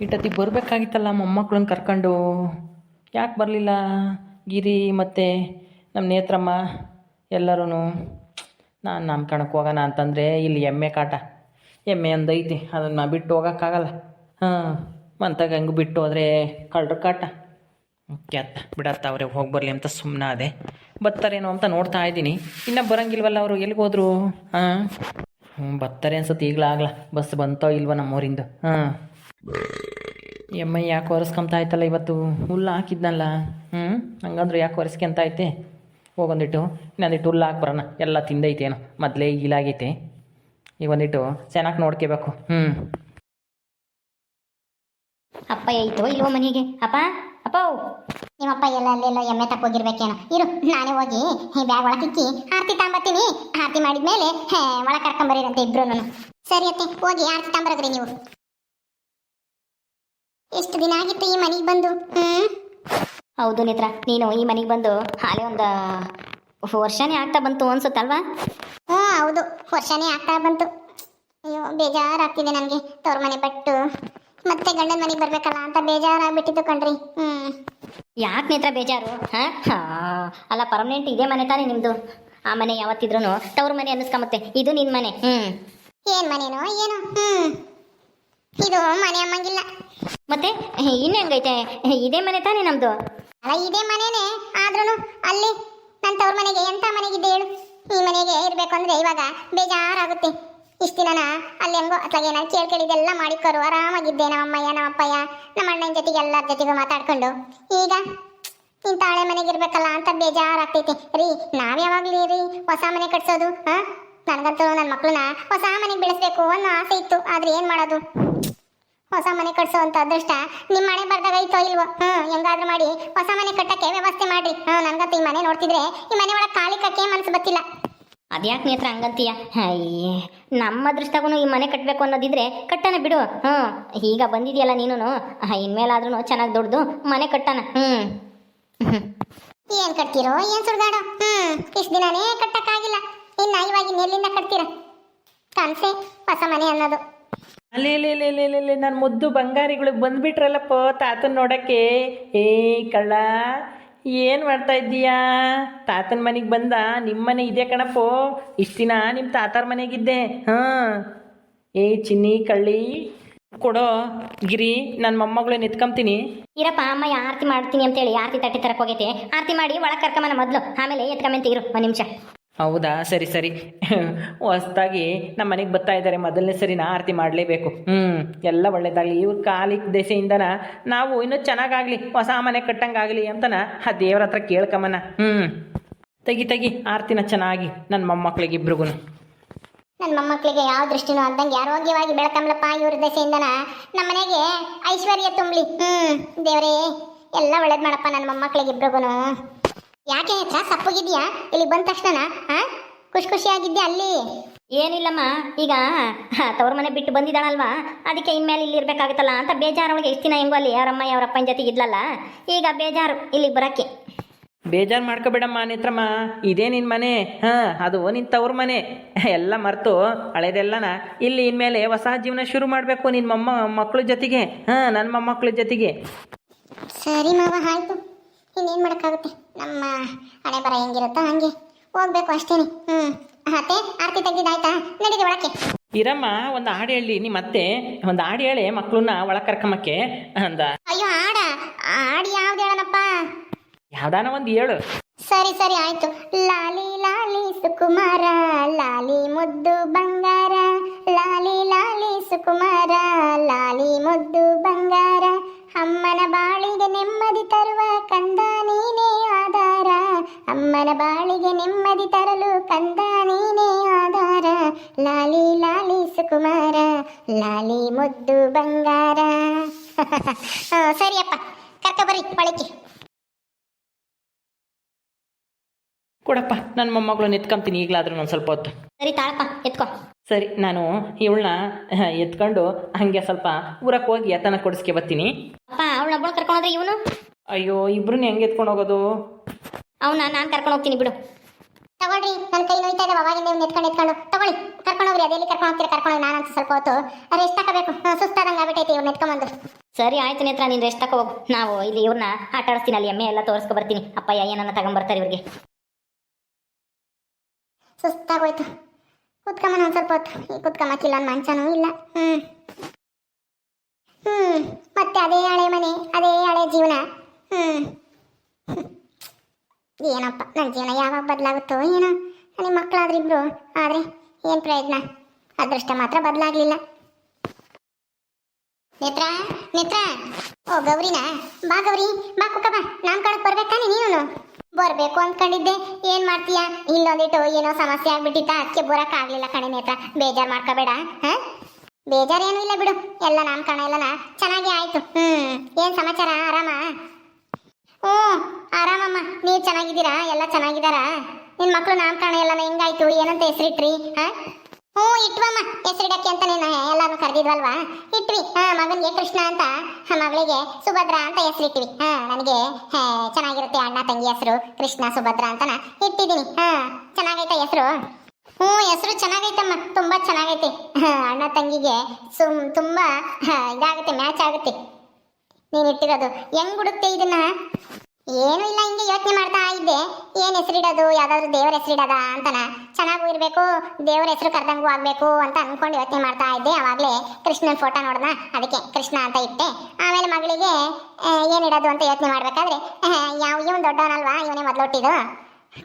ಇಟ್ಟತಿ ಬರಬೇಕಾಗಿತ್ತಲ್ಲ ಮೊಮ್ಮಕ್ಳನ್ನ ಕರ್ಕೊಂಡು. ಯಾಕೆ ಬರಲಿಲ್ಲ? ಗಿರಿ ಮತ್ತು ನಮ್ಮ ನೇತ್ರಮ್ಮ ಎಲ್ಲರೂ ನಾನು ನಾಮಕರಣಕ್ಕೆ ಹೋಗೋಣ ಅಂತಂದರೆ ಇಲ್ಲಿ ಎಮ್ಮೆ ಕಾಟ. ಎಮ್ಮೆ ಒಂದು ಐತಿ ಅದನ್ನು ಬಿಟ್ಟು ಹೋಗೋಕ್ಕಾಗಲ್ಲ. ಹಾಂ, ಮಂತಾಗ ಹಂಗೆ ಬಿಟ್ಟು ಹೋದರೆ ಕಾಟ. ಕೆತ್ತ ಬಿಡತ್ತ ಅವ್ರಿಗೆ ಹೋಗಿ ಬರಲಿ ಅಂತ ಸುಮ್ಮನೆ ಅದೇ. ಬರ್ತಾರೇನೋ ಅಂತ ನೋಡ್ತಾ ಇದ್ದೀನಿ. ಇನ್ನು ಬರೋಂಗಿಲ್ವಲ್ಲ ಅವರು, ಎಲ್ಲಿಗೆ ಹೋದರು? ಹಾಂ? ಹ್ಞೂ ಬರ್ತಾರೆ ಅನ್ಸುತ್ತೆ ಈಗಲಾಗಲ್ಲ ಬಸ್ ಬಂತೋ ಇಲ್ವೋ ನಮ್ಮೂರಿಂದು? ಹಾಂ? ಎಮ್ಮ ಯಾಕೆ ಒರೆಸ್ಕೊಂತ ಆಯ್ತಲ್ಲ ಇವತ್ತು? ಹುಲ್ಲು ಹಾಕಿದ್ನಲ್ಲ. ಹ್ಞೂ ಹಂಗಂದ್ರೆ ಯಾಕೆ ಒರೆಸ್ಕೊಂತ ಐತೆ ಹೋಗೊಂದಿಟ್ಟು ಇನ್ನೊಂದಿಟ್ಟು ಹುಲ್ಲು ಹಾಕಿ ಬರೋಣ. ಎಲ್ಲ ತಿಂದೈತೇನು ಮೊದಲೇ ಈಲಾಗೈತೆ ಈಗ ಒಂದಿಟ್ಟು ಚೆನ್ನಾಗಿ ನೋಡ್ಕೋಬೇಕು. ಹ್ಞೂ ಅಪ್ಪ ಐತೋ ಇಲ್ವೋ ಮನೆಗೆ? ಅಪ್ಪ ಅಪ್ಪ. ನಿಮ್ಮಪ್ಪ ಎಲ್ಲ ಅಲ್ಲೆಲ್ಲೋ ಎಮ್ಮೆ ತಕ್ಕೋಗಿರ್ಬೇಕೇನೋ ಇರು, ನಾನೇ ಹೋಗಿ ಬ್ಯಾಗ್ ಒಳಗೆ ಇಕ್ಕಿ ಆರತಿ ತಾಂಬತ್ತೀನಿ. ಆರತಿ ಮಾಡಿದ್ಮೇಲೆ ಒಳಗೆ ಕರ್ಕೊಂಬರೀರಂತೆ ಇಬ್ರು ಸರಿ ಅತ್ತೆ, ಹೋಗಿ ಆರತಿ ತಾಂಬರದ್ರಿ ನೀವು. ಎಷ್ಟು ದಿನ ಆಗಿತ್ತು ಈ ಮನೆಗೆ ಬಂದು? ಹ್ಮ್? ಹೌದು ನೇತ್ರ ನೀನು ಈ ಮನೆಗೆ ಬಂದು ಹಾಲೆ ಒಂದು ವರ್ಷನೇ ಆಗ್ತಾ ಬಂತು ಅನ್ಸುತ್ತಲ್ವಾ? ಹ್ಞೂ ಹೌದು. ವರ್ಷನೇ ಆಗ್ತಾ ಬಂತು. ಅಯ್ಯೋ ಬೇಜಾರಾಗ್ತಿದೆ ನನಗೆ. ತವ್ರ ಮನೆ ಬಟ್ಟು ಮತ್ತೆ ಗಂಡನ ಮನೆಗೆ ಬರ್ಬೇಕಲ್ಲ ಅಂತ ಬೇಜಾರಾಗ್ಬಿಟ್ಟಿದ್ದು ಕಣ್ರಿ. ಹ್ಞೂ ಯಾಕೆ ನೇತ್ರ ಬೇಜಾರು ಹಾಂ? ಅಲ್ಲ ಪರ್ಮನೆಂಟ್ ಇದೇ ಮನೆ ತಾನೇ ನಿಮ್ಮದು ಆ ಮನೆ ಯಾವತ್ತಿದ್ರು ತವ್ರ ಮನೆ ಅನ್ನಿಸ್ಕೊಂಬತ್ತೆ ಇದು ನಿನ್ನ ಮನೆ. ಹ್ಞೂ ಏನ್ ಮನೇನೋ ಏನೋ? ಹ್ಮ್. ಇದು ಮನೆ ಅಮ್ಮಂಗಿಲ್ಲ. ಮತ್ತೆ ಇನ್ನು ಹೆಂಗೈತೆ? ಇದೇ ಮನೆ ತಾನೇ ನಮ್ದು? ಅಲ್ಲ ಇದೇ ಮನೇನೆ. ಆದ್ರೂ ಅಲ್ಲಿ ನನ್ನ ತವ್ರ ಮನೆಗೆ ಎಂತ ಮನೆಗಿದ್ದೆ ಹೇಳು. ಈ ಮನೆಗೆ ಇರ್ಬೇಕು ಅಂದ್ರೆ ಇವಾಗ ಬೇಜಾರಾಗುತ್ತೆ. ಇಷ್ಟ ದಿನ ಅಲ್ಲಿ ಹೆಂಗೋ ಅತ್ಲಾಗೆ ನಾನು ಕೇಳಿ ಕೇಳಿದೆಲ್ಲ ಮಾಡಿಕೊರು ಆರಾಮಾಗಿದ್ದೆ ನಮ್ಮ ಅಮ್ಮಯ್ಯ ನಮ್ಮ ಅಪ್ಪಯ್ಯ ನಮ್ಮ ಅಣ್ಣನ ಜೊತೆಗೆ ಎಲ್ಲರ ಜೊತೆಗೂ ಮಾತಾಡ್ಕೊಂಡು. ಈಗ ಇಂಥ ಹಳೆ ಮನೆಗೆ ಇರ್ಬೇಕಲ್ಲ ಅಂತ ಬೇಜಾರಾಗ್ತೈತೆ. ರೀ ನಾವ್ ಯಾವಾಗ್ಲೂ ರೀ ಹೊಸ ಮನೆ ಕಟ್ಸೋದು ಹಾ? ನನಗಂತೂ ನನ್ನ ಮಕ್ಕಳನ್ನ ಹೊಸ ಮನೆಗೆ ಬೆಳೆಸಬೇಕು ಅನ್ನೋ ಆಸೆ ಇತ್ತು. ಆದ್ರೆ ಏನು ಮಾಡೋದು? ಹೊಸ ಮನೆ ಕಟ್ಸೋ ಅಂತ ಅದೃಷ್ಟ ನಿಮ್ಮ ಮನೆ ಬರ್ದಾಗ ಐತೋ ಇಲ್ವೋ? ಹ್ಞೂ ಹೆಂಗಾದ್ರೂ ಮಾಡಿ ಹೊಸ ಮನೆ ಕಟ್ಟಕ್ಕೆ ವ್ಯವಸ್ಥೆ ಮಾಡಿ ಹ್ಮ್ ನನ್ಗಂತೂ ಈ ಮನೆ ನೋಡ್ತಿದ್ರೆ ಈ ಮನೆ ಒಳಗೆ ಖಾಲಿ ಕಕ್ಕೆ ಮನ್ಸು ಬತ್ತಿಲ್ಲ ಅದ್ಯಾಕೆ ನೇತ್ರ ಹಂಗಂತೀಯ? ಅಯ್ಯೇ ನಮ್ಮ ಅದೃಷ್ಟಗೂ ಈ ಮನೆ ಕಟ್ಟಬೇಕು ಅನ್ನೋದಿದ್ರೆ ಕಟ್ಟಣ ಬಿಡು. ಹ್ಞೂ ಈಗ ಬಂದಿದೆಯಲ್ಲ ನೀನು ಇನ್ಮೇಲಾದ್ರೂ ಚೆನ್ನಾಗಿ ದೊಡ್ಡದು ಮನೆ ಕಟ್ಟಣ ಹ್ಞೂ ಏನು ಕಟ್ತಿರೋ ಏನು ಸುಡ್ಗಾಡೋ? ಹ್ಞೂ ಇಷ್ಟು ದಿನನೇ ಕಟ್ಟಕ್ಕಾಗಿಲ್ಲ. ಇನ್ನ ಇವಾಗ ಎಲ್ಲಿಂದ ಕಟ್ತೀರ? ಕನ್ಸೆ ಹೊಸ ಮನೆ ಅನ್ನೋದು. ಅಲ್ಲೇ ನನ್ನ ಮುದ್ದು ಬಂಗಾರಿಗಳಿಗೆ ಬಂದ್ಬಿಟ್ರಲ್ಲಪ್ಪ ತಾತನ ನೋಡಕ್ಕೆ. ಏ ಕಳ್ಳ ಏನು ಮಾಡ್ತಾ ಇದ್ದೀಯಾ? ತಾತನ ಮನೆಗೆ ಬಂದ ನಿಮ್ಮ ಮನೆ ಇದೆ ಕಣಪ್ಪ. ಇಷ್ಟು ದಿನ ನಿಮ್ಮ ತಾತಾರ ಮನೆಗಿದ್ದೆ. ಹಾಂ. ಏ ಚಿನ್ನಿ ಕಳ್ಳಿ ಕೊಡೋ ಗಿರಿ ನನ್ನ ಮೊಮ್ಮಗಳು ನಿತ್ಕೊಂತೀನಿ ಇರಪ್ಪ ಅಮ್ಮ ಆರತಿ ಮಾಡ್ತೀನಿ ಅಂತೇಳಿ ಆರತಿ ತಟ್ಟಿ ತರಕ್ಕೆ ಹೋಗೈತೆ. ಆರತಿ ಮಾಡಿ ಒಳಗೆ ಕರ್ಕೊಂಬನ ಮೊದಲು. ಆಮೇಲೆ ಎತ್ಕೊಂಬಂತೀರು ಒಂದು ನಿಮಿಷ. ಹೌದಾ? ಸರಿ ಸರಿ. ಹೊಸ್ದಾಗಿ ನಮ್ಮ ಮನೆಗೆ ಬರ್ತಾ ಇದ್ದಾರೆ ಮೊದಲನೇ ಸರಿ ನಾ ಆರತಿ ಮಾಡಲೇಬೇಕು. ಹ್ಞೂ ಎಲ್ಲ ಒಳ್ಳೇದಾಗಲಿ. ಇವ್ರ ಕಾಲಿಕ್ ದೆಸೆಯಿಂದನ ನಾವು ಇನ್ನೂ ಚೆನ್ನಾಗಾಗಲಿ, ಹೊಸ ಮನೆ ಕಟ್ಟಂಗಾಗಲಿ ಅಂತನ ಆ ದೇವ್ರ ಹತ್ರ ಕೇಳ್ಕಮ್ಮನ. ಹ್ಞೂ ತೆಗಿ ತೆಗಿ ಆರತಿನ ಚೆನ್ನಾಗಿ ನನ್ನ ಮೊಮ್ಮಕ್ಳಿಗೆ ಇಬ್ರಿಗೂ ನನ್ನ ಮೊಮ್ಮಕ್ಳಿಗೆ ಯಾವ ದೃಷ್ಟಿನೂ ಅಂದಂಗೆ ಆರೋಗ್ಯವಾಗಿ ಬೆಳಕಂಬ್ಲಪ್ಪ ಇವ್ರ ದೆಸೆಯಿಂದನ ನಮ್ಮ ಮನೆಗೆ ಐಶ್ವರ್ಯ ತುಂಬಲಿ. ಹ್ಞೂ ದೇವ್ರೇ, ಎಲ್ಲ ಒಳ್ಳೇದು ಮಾಡಪ್ಪ ನನ್ನ ಮೊಮ್ಮಕ್ಕಳಿಗೆ ಇಬ್ರಿಗೂನು ಯಾಕೆ ಹತ್ರ ಸಪ್ಪಗಿದ್ಯಾ? ಇಲ್ಲಿ ಬಂದ ತಕ್ಷಣ ಹಾ ಖುಷಿ ಖುಷಿಯಾಗಿದ್ದೆ ಅಲ್ಲಿ? ಏನಿಲ್ಲಮ್ಮ ಈಗ ತವ್ರ ಮನೆ ಬಿಟ್ಟು ಬಂದಿದ್ದಾಳಲ್ವಾ? ಅದಕ್ಕೆ ಇನ್ಮೇಲೆ ಇಲ್ಲಿ ಇರ್ಬೇಕಾಗುತ್ತಲ್ಲ ಅಂತ ಬೇಜಾರೊಳಗೆ ಎಷ್ಟು ದಿನ ಹೆಂಗೋ ಅಲ್ಲಿ ಯಾರಮ್ಮ ಅವರಪ್ಪನ ಜೊತೆಗೆ ಇದ್ಲಲ್ಲ. ಈಗ ಬೇಜಾರು ಇಲ್ಲಿಗೆ ಬರೋಕ್ಕೆ. ಬೇಜಾರು ಮಾಡ್ಕೋಬೇಡಮ್ಮ ನೇತ್ರಮ್ಮ ಇದೇ ನಿನ್ನ ಮನೆ ಹಾಂ ಅದು ನಿನ್ನ ತವ್ರ ಮನೆ. ಎಲ್ಲ ಮರೆತು ಹಳೆದೆಲ್ಲನ ಇಲ್ಲಿ ಇನ್ಮೇಲೆ ಹೊಸ ಜೀವನ ಶುರು ಮಾಡಬೇಕು ನಿನ್ನ ಮೊಮ್ಮ ಮಕ್ಕಳ ಜೊತೆಗೆ ಹಾಂ ನನ್ನ ಮೊಮ್ಮಕ್ಕಳ ಜೊತೆಗೆ. ಸರಿ ಮಾವ ಆಯ್ತು. ಇನ್ನೇನ್ ಮಾಡಕ್ಕಾಗುತ್ತೆ? ನಮ್ಮ ಹಣೆ ಬರ ಹೆಂಗಿರುತ್ತೋ ಹಂಗೆ. ಹೋಗ್ಬೇಕು ಅಷ್ಟೇನೆ. ಹ್ಮ್. ಅತ್ತೆ ಆರತಿ ತೆಗ್ದಿದ್ದಾಯ್ತಾ ನಡಿಗೆ ಒಳಕ್ಕೆ. ಇರಮ್ಮ ಒಂದು ಹಾಡು ಹೇಳಿ ನಿಮ್ಮ ಅತ್ತೆ. ಒಂದು ಹಾಡು ಹೇಳಿ ಮಕ್ಕಳನ್ನ ಒಳಗೆ ಕರ್ಕಮಕ್ಕೆ ಅಂದ. ಅಯ್ಯೋ ಹಾಡ. ಹಾಡು ಯಾವ್ದು ಹೇಳನಪ್ಪ? ಯಾವ್ದಾನ ಒಂದು ಹೇಳು. ಸರಿ ಸರಿ ಆಯ್ತು. ಲಾಲಿ ಲಾಲಿ ಸುಕುಮಾರ ಲಾಲಿ ಮುದ್ದು ಬಂಗಾರ. ಲಾಲಿ ಲಾಲಿ ಸುಕುಮಾರ ಲಾಲಿ ಮುದ್ದು ಬಂಗಾರ. ಅಮ್ಮನ ಬಾಳಿಗೆ ನೆಮ್ಮದಿ ತರುವ ಕಂದ ನೀನೇ ಆಧಾರ ಅಮ್ಮನ ಬಾಳಿಗೆ ನೆಮ್ಮದಿ ತರಲು ಕಂದ ನೀನೇ ಆಧಾರ. ಲಾಲಿ ಲಾಲಿ ಸುಕುಮಾರ ಲಾಲಿ ಮುದ್ದು ಬಂಗಾರ. ಸರಿಯಪ್ಪ ಕರ್ಕ ಬರ್ರಿ ಒಳಕ್ಕೆ. ಕೊಡಪ್ಪ ನನ್ನ ಮೊಮ್ಮಗಳು ಎತ್ಕೊಂತೀನಿ ಈಗಲಾದ್ರೂ ಒಂದು ಸ್ವಲ್ಪ ಹೊತ್ತು. ಸರಿ ತಾಳಪ್ಪ ಎತ್ಕೊ. ಸರಿ ನಾನು ಇವಳನ್ನ ಎತ್ಕೊಂಡು ಹಂಗೆ ಸ್ವಲ್ಪ ಊರಕ್ಕೆ ಹೋಗಿ ಎತ್ತನ ಕೊಡಿಸ್ಕೆ ಬರ್ತೀನಿ. ಅಪ್ಪ ಅವಳನ್ನ ಒಬ್ಬಳು ಕರ್ಕೊಂಡ್ರೆ ಇವನು? ಅಯ್ಯೋ ಇಬ್ರನ್ನ ಹೆಂಗೆ ಎತ್ಕೊಂಡು ಹೋಗೋದು? ಅವನ್ನ ನಾನು ಕರ್ಕೊಂಡು ಹೋಗ್ತೀನಿ ಬಿಡು. ತಗೊಳ್ರಿ ನನ್ನ ಕೈ ನೋಯ್ತಾ ಇದೆ ಅವಾಗಿಂದ ಇವ್ನು ಎತ್ಕೊಂಡು ಎತ್ಕೊಂಡು. ತಗೊಳ್ಳಿ ಕರ್ಕೊಂಡು ಹೋಗ್ರಿ ಅದೆಲ್ಲಿ ಕರ್ಕೊಂಡು ಹೋಗ್ತೀರಾ ಕರ್ಕೊಂಡು ನಾನು ಅಂತ ಸ್ವಲ್ಪ ಹೊತ್ತು ರೆಸ್ಟ್ ತಗೋಬೇಕು ಸುಸ್ತಾದಂಗೆ ಆಗ್ಬಿಟ್ಟೈತೆ ಇವ್ನು ಎತ್ಕೊಂಬಂದು. ಸರಿ ಆಯ್ತು ನೇತ್ರ ನೀನು ರೆಸ್ಟ್ ತಗೋ ಹೋಗು. ನಾವು ಇಲ್ಲಿ ಇವ್ರನ್ನ ಆಟ ಆಡಿಸ್ತೀನಿ ಅಲ್ಲಿ ಎಮ್ಮೆ ಎಲ್ಲ ತೋರಿಸ್ಕೊ ಬರ್ತೀನಿ. ಅಪ್ಪಯ್ಯ ಏನನ್ನ ತಗೊಂಬರ್ತಾರೆ ಇವ್ರಿಗೆ. ಸುಸ್ತಾಗೋಯ್ತು. ಕುತ್ಕಮ್ಮನ ಒಂದು ಸ್ವಲ್ಪ ಹೊತ್ತು. ಈ ಕುತ್ಕಮ್ಮಕ್ಕಿಲ್ಲ ಒಂದು ಮಂಚನೂ ಇಲ್ಲ. ಹ್ಞೂ ಹ್ಞೂ ಮತ್ತೆ ಅದೇ ಹಳೆ ಮನೆ ಅದೇ ಹಳೆ ಜೀವನ. ಹ್ಞೂ ಏನಪ್ಪ ನನ್ನ ಜೀವನ ಯಾವಾಗ ಬದಲಾಗುತ್ತೋ ಏನೋ. ನಿಮ್ಮ ಮಕ್ಕಳಾದ್ರಿಬ್ರು, ಆದರೆ ಏನು ಪ್ರಯೋಜನ? ಅದೃಷ್ಟ ಮಾತ್ರ ಬದಲಾಗಲಿಲ್ಲ. ನೇತ್ರ ನೇತ್ರ. ಓ, ಗೌರಿನಾ? ಬಾ ಗೌರಿ, ಬಾ ಕುಕ್ಕ, ಬಾ. ನಾಮಕರಣಕ್ಕೆ ಬರ್ಬೇಕಾನೆ ನೀನು ಬರಬೇಕು ಅಂದ್ಕೊಂಡಿದ್ದೆ. ಏನ್ ಮಾಡ್ತೀಯ? ಇಲ್ಲೊಂದಿಟ್ಟು ಏನೋ ಸಮಸ್ಯೆ ಆಗ್ಬಿಟ್ಟಿತ್ತ? ಅದಕ್ಕೆ ಬರಕ್ಕಾಗ್ಲಿಲ್ಲ ಕಣೆ ನೇತ್ರ. ಬೇಜಾರ್ ಮಾಡ್ಕೋಬೇಡ, ಹಾ? ಬೇಜಾರೇನು ಇಲ್ಲ ಬಿಡು. ಎಲ್ಲ ನಾಮಕರಣ ಎಲ್ಲನ ಚೆನ್ನಾಗಿ ಆಯ್ತು. ಹ್ಮ್. ಏನ್ ಸಮಾಚಾರ? ಆರಾಮ? ಹ್ಞೂ, ಆರಾಮಮ್ಮ. ನೀವು ಚೆನ್ನಾಗಿದ್ದೀರಾ? ಎಲ್ಲ ಚೆನ್ನಾಗಿದ್ದಾರಾ? ನಿನ್ ಮಕ್ಳು ನಾಮಕರಣ ಎಲ್ಲ ಹೆಂಗಾಯ್ತು? ಏನಂತ ಹೆಸರಿಟ್ರಿ? ಹಾ? ಹ್ಞೂ, ಇಟ್ವಮ್ಮ. ಹೆಸರಿಡಕ್ಕೆ ಅಂತ ನೀನು ಎಲ್ಲಾನು ಕರೆದಿದ್ವಲ್ವಾ? ಇಟ್ವಿ. ಹಾಂ, ಮಗನಿಗೆ ಕೃಷ್ಣ ಅಂತ ಮಗಳಿಗೆ ಸುಭದ್ರ ಅಂತ ಹೆಸರಿಟ್ವಿ. ಹಾಂ, ನನಗೆ ಚೆನ್ನಾಗಿರುತ್ತೆ ಅಣ್ಣ ತಂಗಿ ಹೆಸರು, ಕೃಷ್ಣ, ಸುಭದ್ರ ಅಂತನ ಇಟ್ಟಿದ್ದೀನಿ. ಹಾಂ, ಚೆನ್ನಾಗೈತೆ ಹೆಸರು? ಹ್ಞೂ, ಹೆಸರು ಚೆನ್ನಾಗೈತಮ್ಮ. ತುಂಬಾ ಚೆನ್ನಾಗೈತೆ. ಅಣ್ಣ ತಂಗಿಗೆ ಸುಮ್, ತುಂಬಾ ಇದಾಗುತ್ತೆ, ಮ್ಯಾಚ್ ಆಗುತ್ತೆ. ನೀನ್ ಇಟ್ಟಿರೋದು. ಹೆಂಗ್ ಹುಡುಕ್ತೆ ಇದನ್ನ? ಏನು ಇಲ್ಲ, ಹಿಂಗೆ ಯೋಚನೆ ಮಾಡ್ತಾ ಇದ್ದೆ. ಏನ್ ಹೆಸರಿಡೋದು? ಯಾವ್ದಾದ್ರು ದೇವರ ಹೆಸರಿಡದ ಅಂತನ. ಚೆನ್ನಾಗೂ ಇರ್ಬೇಕು, ದೇವರ ಹೆಸರು ಕರ್ದಂಗೂ ಆಗ್ಬೇಕು ಅಂತ ಅನ್ಕೊಂಡು ಯೋಚನೆ ಮಾಡ್ತಾ ಇದ್ದೆ. ಅವಾಗ್ಲೇ ಕೃಷ್ಣನ್ ಫೋಟೋ ನೋಡ್ದ? ಅದಕ್ಕೆ ಕೃಷ್ಣ ಅಂತ ಇಟ್ಟೆ. ಆಮೇಲೆ ಮಗಳಿಗೆ ಏನಿಡೋದು ಅಂತ ಯೋಚನೆ ಮಾಡ್ಬೇಕಾದ್ರೆ ಯಾವ, ಇವನ್ ದೊಡ್ಡವನಲ್ವಾ? ಇವನೇ ಮೊದ್ಲು ಹುಟ್ಟಿದ್ದು.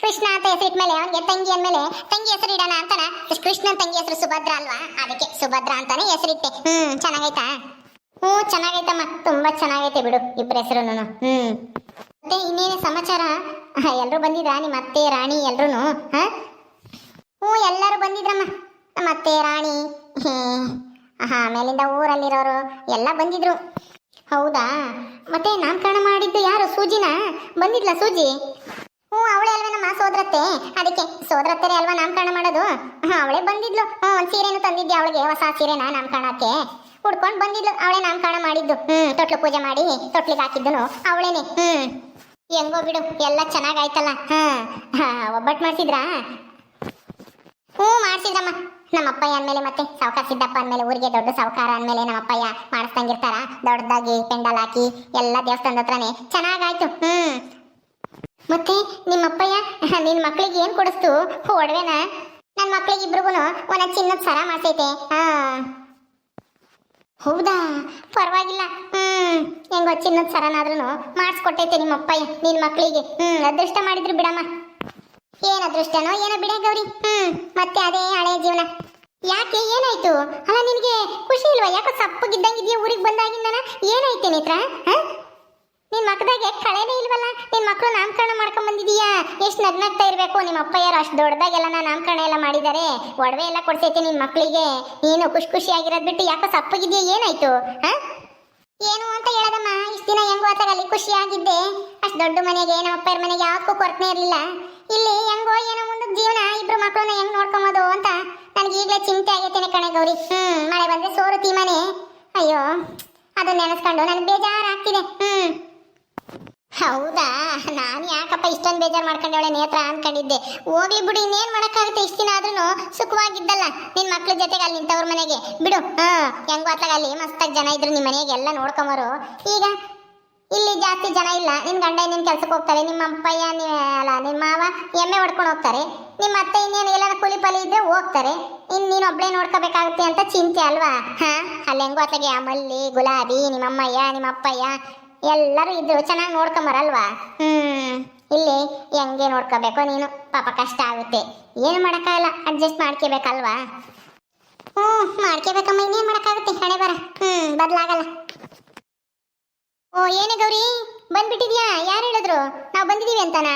ಕೃಷ್ಣ ಅಂತ ಹೆಸರಿಟ್ಮೇಲೆ ಅವನಿಗೆ ತಂಗಿ ಅಂದ್ಮೇಲೆ ತಂಗಿ ಹೆಸರು ಇಡೋಣ ಅಂತಾನ. ಕೃಷ್ಣನ್ ತಂಗಿ ಹೆಸರು ಸುಭದ್ರ ಅಲ್ವಾ? ಅದಕ್ಕೆ ಸುಭದ್ರ ಅಂತಾನೆ ಹೆಸರಿಟ್ಟೆ. ಹ್ಮ್, ಚೆನ್ನಾಗೈತಾ? ಹ್ಞೂ ಚೆನ್ನಾಗೈತಮ್ಮ ತುಂಬಾ ಚೆನ್ನಾಗೈತೆ ಬಿಡು ಇಬ್ಬರ ಹೆಸರು ಹ್ಞೂ ಮತ್ತೆ ಇನ್ನೇನು ಸಮಾಚಾರ? ಎಲ್ಲರೂ ಬಂದಿದ್ರಾ? ನಿಮ್ಮ ಅತ್ತೆ, ರಾಣಿ ಎಲ್ಲರೂ ಹಾ? ಹ್ಞೂ, ಎಲ್ಲರೂ ಬಂದಿದ್ರಮ್ಮ. ನಮ್ಮ ಅತ್ತೆ, ರಾಣಿ, ಹಾ ಆಮೇಲಿಂದ ಊರಲ್ಲಿರೋರು ಎಲ್ಲ ಬಂದಿದ್ರು. ಹೌದಾ? ಮತ್ತೆ ನಾಮಕರಣ ಮಾಡಿದ್ದು ಯಾರು? ಸೂಜಿನಾ? ಬಂದಿದ್ಲ ಸೂಜಿ? ಹ್ಞೂ, ಅವಳೇ ಅಲ್ವೇ ನಮ್ಮ ಸೋದರತ್ತೆ? ಅದಕ್ಕೆ ಸೋದರತ್ತೆರೆ ಅಲ್ವಾ ನಾಮಕರಣ ಮಾಡೋದು? ಹಾ, ಅವಳೇ ಬಂದಿದ್ಲು. ಹ್ಞೂ, ಒಂದು ಸೀರೆನೂ ತಂದಿದ್ದೆ ಅವಳಿಗೆ? ಹೊಸ ಸೀರೆನಾ ನಾಮಕರಣಕ್ಕೆ? ಉಡ್ಕೊಂಡು ಬಂದಿದ್ಲು. ಅವಳೇ ನಾಮಕರಣ ಮಾಡಿದ್ದು. ಹ್ಮ್, ತೊಟ್ಲು ಪೂಜೆ ಮಾಡಿ ತೊಟ್ಲಿಗೆ ಹಾಕಿದ್ದನು. ಅವಳೇನೆ. ಹ್ಮ್. ಹೆಂಗೋ ಬಿಡು, ಎಲ್ಲ ಚೆನ್ನಾಗಾಯ್ತಲ್ಲ. ಹಾ ಒಬ್ಬಟ್ಟು ಮಾಡಿಸಿದ್ರಾ? ಹ್ಞೂ, ಮಾಡ್ಸಿದ್ರಮ್ಮ. ನಮ್ಮ ಅಂದಮೇಲೆ ಮತ್ತೆ ಸಾವುಕಾರ ಸಿದ್ದಪ್ಪ ಅಂದ್ಮೇಲೆ ಊರಿಗೆ ದೊಡ್ಡ ಸಾವುಕಾರ ಅಂದಮೇಲೆ ನಮ್ಮ ಅಪ್ಪಯ್ಯ ಮಾಡಿಸ್ದಂಗಿರ್ತಾರ. ದೊಡ್ಡದಾಗಿ ಪೆಂಡಲ್ ಹಾಕಿ ಎಲ್ಲ ದೇವಸ್ಥಾನದ ಹತ್ರನೇ. ಚೆನ್ನಾಗಾಯ್ತು. ಹ್ಮ್. ಮತ್ತೆ ನಿಮ್ಮ ಅಪ್ಪಯ್ಯ ನಿನ್ ಮಕ್ಳಿಗೆ ಏನ್ ಕೊಡಿಸ್ತು? ಒಡವೆನ? ನನ್ನ ಮಕ್ಳಿಗೆ ಇಬ್ರಿಗೂ ಒಂದೊಂದು ಚಿನ್ನದ ಸರ ಮಾಡ್ಸೈತೆ. ಹಾ. ಹೌದಾ? ಪರವಾಗಿಲ್ಲ. ಹ್ಮ್, ಹೆಂಗೋ ಚಿನ್ನದ ಸರನಾದ್ರೂ ಮಾಡಿಸ್ಕೊಟ್ಟೈತೆ ನಿಮ್ಮ ಅಪ್ಪಯ್ಯ ನಿನ್ ಮಕ್ಳಿಗೆ. ಹ್ಮ್, ಅದೃಷ್ಟ ಮಾಡಿದ್ರು ಬಿಡಮ್ಮ. ಏನ್ ಅದೃಷ್ಟನೋ ಏನೋ ಬಿಡ ಗೌರಿ. ಹ್ಮ್, ಮತ್ತೆ ಅದೇ ಹಳೆ ಜೀವನ. ಯಾಕೆ, ಏನಾಯ್ತು? ಅಲ್ಲ, ನಿನಗೆ ಖುಷಿ ಇಲ್ವಾ? ಯಾಕೋ ಸಪ್ಪಗಿದ್ದಂಗಿದ್ಯಾ ಊರಿಗೆ ಬಂದಾಗಿಂದನ? ಏನಾಯ್ತು ನೇತ್ರ? ನಿನ್ ಮಕ್ಕದಾಗೆ ಕಳೆನೇ ಇಲ್ವಲ್ಲ? ನಿಮ್ಮ ಮಕ್ಕಳು ನಾಮಕರಣ ಮಾಡ್ಕೊಂಡ್ ಬಂದಿದೀಯಾ? ಎಷ್ಟು ನಗ್ನಗ್ತಾ ಇರಬೇಕು? ನಿಮ್ಮ ಅಪ್ಪಯ್ಯರು ಅಷ್ಟು ದೊಡ್ಡದಾಗೆಲ್ಲ ನಾಮಕರಣ ಎಲ್ಲ ಮಾಡಿದ್ದಾರೆ ಒಡವೆ ಎಲ್ಲ ಕೊಡ್ಸೈತೆ ನಿಮ್ಮ ಮಕ್ಕಳಿಗೆ ನೀನು ಖುಷಿ ಖುಷಿಯಾಗಿರೋದ್ ಬಿಟ್ಟು ಯಾಕೋ ಸಪ್ಪಗಿದೆಯಾ? ಏನಾಯ್ತು? ಹಾಂ? ಏನು ಅಂತ ಹೇಳದಮ್ಮ. ಇಷ್ಟು ದಿನ ಹೆಂಗೋ ಆತಾಗ ಅಲ್ಲಿ ಖುಷಿಯಾಗಿದ್ದೆ ಅಷ್ಟು ದೊಡ್ಡ ಮನೆಗೆ, ನಮ್ಮ ಅಪ್ಪಯ್ಯರ ಮನೆಗೆ ಯಾಕೂ ಕೊರತೆ ಇರಲಿಲ್ಲ. ಇಲ್ಲಿ ಹೆಂಗೋ ಏನೋ ಮುಂದಕ್ಕೆ ಜೀವನ, ಇಬ್ರು ಮಕ್ಕಳನ್ನ ಹೆಂಗ್ ನೋಡ್ಕೊಂಬೋದು ಅಂತ ನನಗೆ ಈಗಲೇ ಚಿಂತೆ ಆಗೈತೇನೆ ಕಣೆ ಗೌರಿ. ಹ್ಮ್, ಮಳೆ ಬಂದ್ರೆ ಸೋರುತಿ ಮನೆ ಅಯ್ಯೋ, ಅದನ್ನ ನೆನೆಸ್ಕೊಂಡು ನನಗೆ ಬೇಜಾರಾಗ್ತಿದೆ. ಹ್ಮ್. ಹೌದಾ? ನಾನು ಯಾಕಪ್ಪ ಇಷ್ಟೊಂದು ಬೇಜಾರು ಮಾಡ್ಕೊಂಡವಳೆ ನೇತ್ರ ಅನ್ಕೊಂಡಿದ್ದೆ. ಹೋಗ್ಲಿ ಬಿಡು, ಇನ್ನೇನು ಮಾಡೋಕ್ಕಾಗುತ್ತೆ? ಇಷ್ಟು ದಿನ ಆದ್ರೂ ಸುಖವಾಗಿದ್ದಲ್ಲ. ನಿನ್ ಮಕ್ಳ ಜೊತೆಗೆ ಅಲ್ಲಿ ನಿಂತವ್ರ ಮನೆಗೆ. ಬಿಡು, ಹಾ, ಹೆಂಗೋ ಅಲ್ಲಿ ಮಸ್ತಾಗಿ ಜನ ಇದ್ರು ನಿಮ್ಮ ಮನೆಗೆ, ಎಲ್ಲ ನೋಡ್ಕೊಂಬರು. ಈಗ ಇಲ್ಲಿ ಜಾಸ್ತಿ ಜನ ಇಲ್ಲ. ನಿನ್ ಗಂಡ ನಿನ್ ಕೆಲ್ಸಕ್ಕೆ ಹೋಗ್ತಾರೆ? ನಿಮ್ಮ ಅಪ್ಪಯ್ಯ ಅಲ್ಲ ನಿಮ್ಮ ಮಾವ ಎಮ್ಮೆ ಹೊಡ್ಕೊಂಡು ಹೋಗ್ತಾರೆ. ನಿಮ್ಮ ಅತ್ತೆ ಇನ್ನೇನು ಎಲ್ಲ ಕೂಲಿ ಪಾಲಿ ಇದ್ರೆ ಹೋಗ್ತಾರೆ. ಇನ್ ನೀನು ಒಬ್ಬಳೇ ನೋಡ್ಕೋಬೇಕಾಗುತ್ತೆ ಅಂತ ಚಿಂತೆ ಅಲ್ವಾ? ಹಾ, ಅಲ್ಲಿ ಹೆಂಗೋ ಅತ್ತಗೆ ಮಲ್ಲಿ, ಗುಲಾಬಿ ನಿಮ್ಮ ಅಮ್ಮಯ್ಯ ನಿಮ್ಮ ಅಪ್ಪಯ್ಯ ಎಲ್ಲರೂ ಇದ್ರು, ಚೆನ್ನಾಗಿ ನೋಡ್ಕೊಂಬರಲ್ವಾ? ಹ್ಮ್, ಇಲ್ಲಿ ಹೆಂಗೆ ನೋಡ್ಕೋಬೇಕು ನೀನು? ಪಾಪ ಕಷ್ಟ ಆಗುತ್ತೆ. ಏನು ಮಾಡೋಕ್ಕಾಗಲ್ಲ ಅಡ್ಜಸ್ಟ್ ಮಾಡ್ಕೋಬೇಕಲ್ವಾ? ಹ್ಞೂ ಮಾಡ್ಕೋಬೇಕಮ್ಮ, ಇನ್ನೇನು ಮಾಡೋಕ್ಕಾಗುತ್ತೆ? ಹಣೆ ಬರ. ಹ್ಞೂ ಬದಲಾಗಲ್ಲ. ಓ, ಏನೇ ಗೌರಿ, ಬಂದ್ಬಿಟ್ಟಿದ್ಯಾ? ಯಾರು ಹೇಳಿದ್ರು? ನಾವು ಬಂದಿದ್ದೀವಿ ಅಂತಾನ?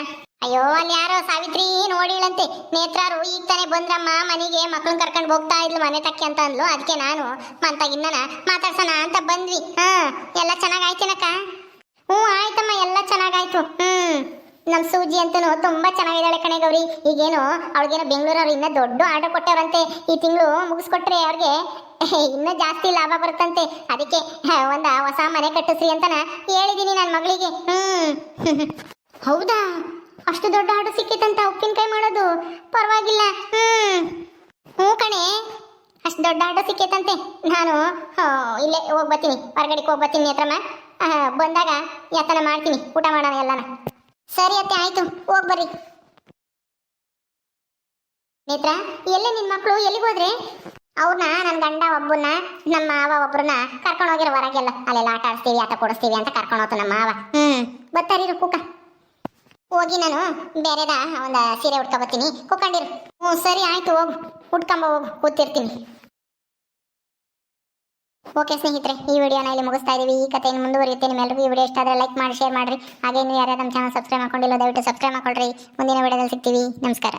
ಅಯ್ಯೋ ಅಲ್ಲಿ ಯಾರೋ ಸಾವಿತ್ರಿ ನೋಡಿಳಂತೆ ನೇತ್ರಾರು ಈಗ ತಾನೇ ಬಂದ್ರಮ್ಮ, ಮನೆಗೆ ಮಕ್ಕಳನ್ನ ಕರ್ಕೊಂಡು ಹೋಗ್ತಾ ಇದ್ಲು, ಮನೆ ತಕ್ಕೆ ಅಂತ ಅಂದ್ಲು. ಅದಕ್ಕೆ ನಾನು ಮಂತಾಗಿನ್ನ ಮಾತಾಡ್ಸೋಣ ಅಂತ ಬಂದ್ವಿ. ಹಾ, ಎಲ್ಲ ಚೆನ್ನಾಗಾಯ್ತೇನಕ್ಕ? ಹ್ಞೂ, ಆಯ್ತಮ್ಮ, ಎಲ್ಲ ಚೆನ್ನಾಗಾಯ್ತು. ಹ್ಮ್ ನಮ್ಮ ಸೂಜಿ ಅಂತೂ ತುಂಬಾ ಚೆನ್ನಾಗಿದ್ದಾಳೆ ಕಣೆ ಗೌರಿ. ಈಗೇನು ಅವಳಿಗೇನೋ ಬೆಂಗಳೂರವ್ರು ಇನ್ನ ದೊಡ್ಡ ಆರ್ಡರ್ ಕೊಟ್ಟವ್ರಂತೆ. ಈ ತಿಂಗಳು ಮುಗಿಸ್ಕೊಟ್ರೆ ಅವ್ರಿಗೆ ಇನ್ನೂ ಜಾಸ್ತಿ ಲಾಭ ಬರುತ್ತಂತೆ. ಅದಕ್ಕೆ ಒಂದು ಒಂದ ಹೊಸ ಮನೆ ಕಟ್ಟಿಸ್ರಿ ಅಂತನ ಹೇಳಿದ್ದೀನಿ ನನ್ನ ಮಗಳಿಗೆ. ಹ್ಮ್ ಹೌದಾ? ಅಷ್ಟು ದೊಡ್ಡ ಆರ್ಡರ್ ಸಿಕ್ಕಿತಂತ ಉಪ್ಪಿನಕಾಯಿ ಮಾಡೋದು. ಪರವಾಗಿಲ್ಲ. ಹ್ಮ್. ಹ್ಞೂ ಕಣೆ. ಅಷ್ಟು ದೊಡ್ಡ ಆಟೋ ಸಿಕ್ಕೈತಂತೆ. ನಾನು ಇಲ್ಲೇ ಹೋಗಿ ಬರ್ತೀನಿ. ಹೊರಗಡೆಗೆ ಹೋಗಿ ಬರ್ತೀನಿ ಹತ್ರಮ್ಮ ಬಂದಾಗ ಯಾತನ ಮಾಡ್ತೀನಿ. ಊಟ ಮಾಡೋಣ ಎಲ್ಲನ. ಸರಿ ಅತ್ತೆ, ಆಯ್ತು. ಹೋಗಿ ಬರ್ರಿ. ನೇತ್ರ, ಎಲ್ಲಿ ನಿನ್ ಮಕ್ಕಳು ಎಲ್ಲಿಗೆ ಹೋದ್ರಿ? ಅವ್ರನ್ನ ನನ್ನ ಗಂಡ ಒಬ್ಬನ್ನ, ನಮ್ಮ ಮಾವ ಒಬ್ರನ್ನ ಕರ್ಕೊಂಡು ಹೋಗಿರೋ ಹೊರಗೆಲ್ಲ. ಅಲ್ಲೆಲ್ಲ ಆಟ ಆಡಿಸ್ತೀವಿ, ಆಟ ಕೊಡಿಸ್ತೀವಿ ಅಂತ ಕರ್ಕೊಂಡು ನಮ್ಮ ಮಾವ. ಹ್ಮ್. ಬರ್ತಾರಿರು ಕುಕ್ಕ ಹೋಗಿ ನಾನು ಬೇರೆದ ಒಂದು ಸೀರೆ ಉಟ್ಕೊಬತ್ತೀನಿ. ಕುಕ್ಕಂಡಿರು ಹ್ಞೂ, ಸರಿ, ಆಯ್ತು, ಹೋಗು. ಉಟ್ಕೊಂಬ, ಹೋಗು. ಕೂತಿರ್ತೀನಿ. ಓಕೆ ಸ್ನೇಹಿತರೆ, ಈ ವಿಡಿಯೋನ ಇಲ್ಲಿ ಮುಗಿಸ್ತಾ ಇದ್ದೀವಿ ಈ ಕಥೆಯನ್ನು ಮುಂದುವರಿಯುತ್ತೆ. ನಿಮ್ಮೆಲ್ಲರಿಗೂ ಈ ವಿಡಿಯೋ ಇಷ್ಟ ಆದರೆ ಲೈಕ್ ಮಾಡಿ, ಶೇರ್ ಮಾಡಿರಿ. ಹಾಗೆ ಇನ್ನು ಯಾರ್ಯಾರು ನಮ್ಮ ಚಾನಲ್ ಸಬ್ಸ್ಕ್ರೈಬ್ ಮಾಡ್ಕೊಂಡಿಲ್ಲ, ದಯವಿಟ್ಟು ಸಬ್ಸ್ಕ್ರೈಬ್ ಮಾಡ್ಕೊಳ್ರಿ. ಮುಂದಿನ ವಿಡಿಯೋದಲ್ಲಿ ಸಿಗ್ತೀವಿ. ನಮಸ್ಕಾರ.